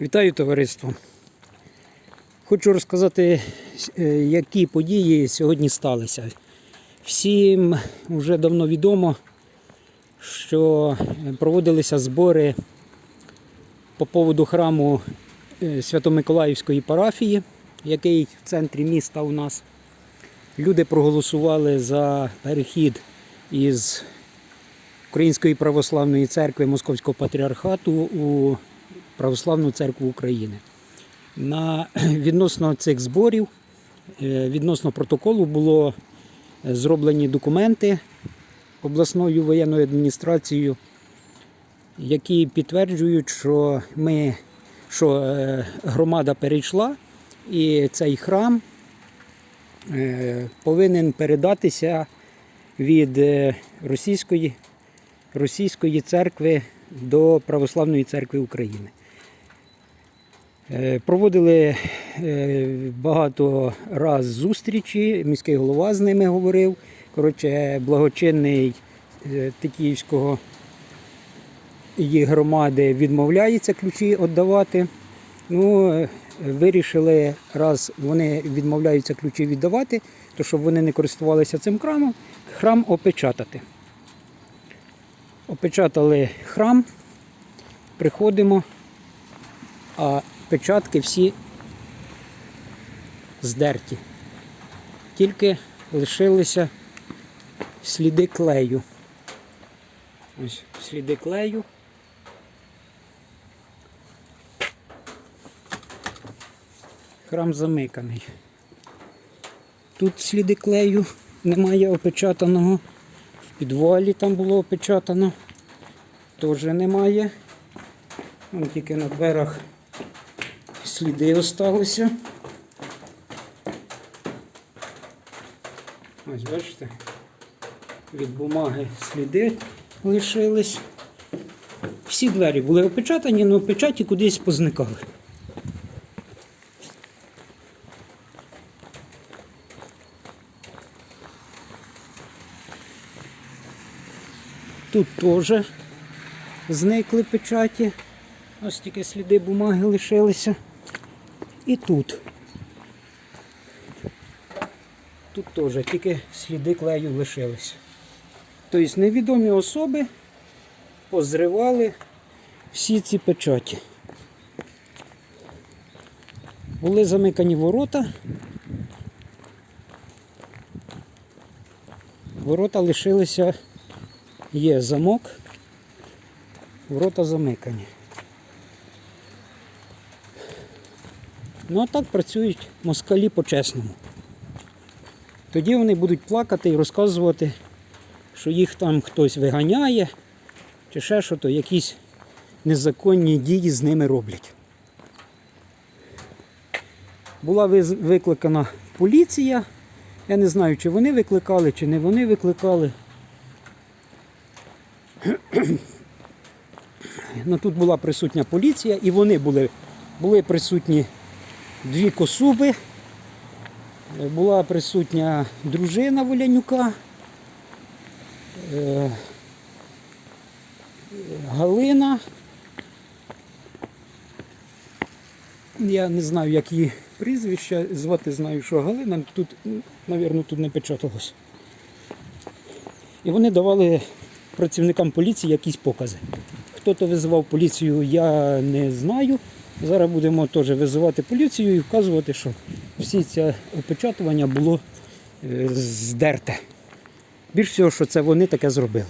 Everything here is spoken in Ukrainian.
Вітаю товариство. Хочу розказати, е, які події сьогодні сталися. Всім вже давно відомо, що проводилися збори по поводу храму е, Свято-Миколаївської парафії, який в центрі міста у нас. Люди проголосували за перехід із Української православної церкви Московського патріархату у Православну церкву України. На відносно цих зборів, е, відносно протоколу було е, зроблені документи обласною воєнною адміністрацією, які підтверджують, що ми, що е, громада перейшла, і цей храм повинен передатися від російської, російської церкви до Православної церкви України. Е, Проводили е, багато раз зустрічі, міський голова з ними говорив. Коротше, благочинний е, Тетіївського її громади відмовляється ключі віддавати. Ну, вирішили, раз вони відмовляються ключі віддавати, то щоб вони не користувалися цим храмом, храм опечатати. Опечатали храм, приходимо, а печатки всі здерті. Тільки лишилися сліди клею. Ось сліди клею. Храм замиканий. Тут сліди клею немає опечатаного. Підвалі там було опечатано. Теж немає. Вон тільки на дверах сліди осталися. Ось бачите, від бумаги сліди лишились. Всі двері були опечатані, але печаті кудись позникали. Тут теж зникли печаті. Ось тільки сліди бумаги лишилися. І тут. Тут теж тільки сліди клею лишилися. Тобто невідомі особи позривали всі ці печаті. Були замикані ворота. Ворота лишилися, є замок, ворота замикані. Ну а так працюють москалі по-чесному. Тоді вони будуть плакати і розказувати, що їх там хтось виганяє, чи ще що то якісь незаконні дії з ними роблять. Була викликана поліція. Я не знаю, чи вони викликали, чи не вони викликали. Ну, тут була присутня поліція, і вони були, були присутні дві косуби. Була присутня дружина Волянюка. е, Галина. Я не знаю, як її прізвище, звати знаю, що Галина, тут, мабуть, тут не печаталось. І вони давали працівникам поліції якісь покази. Хто то визивав поліцію, я не знаю. Зараз будемо теж визивати поліцію і вказувати, що всі це опечатування було е, здерте. Більш всього, що це вони таке зробили.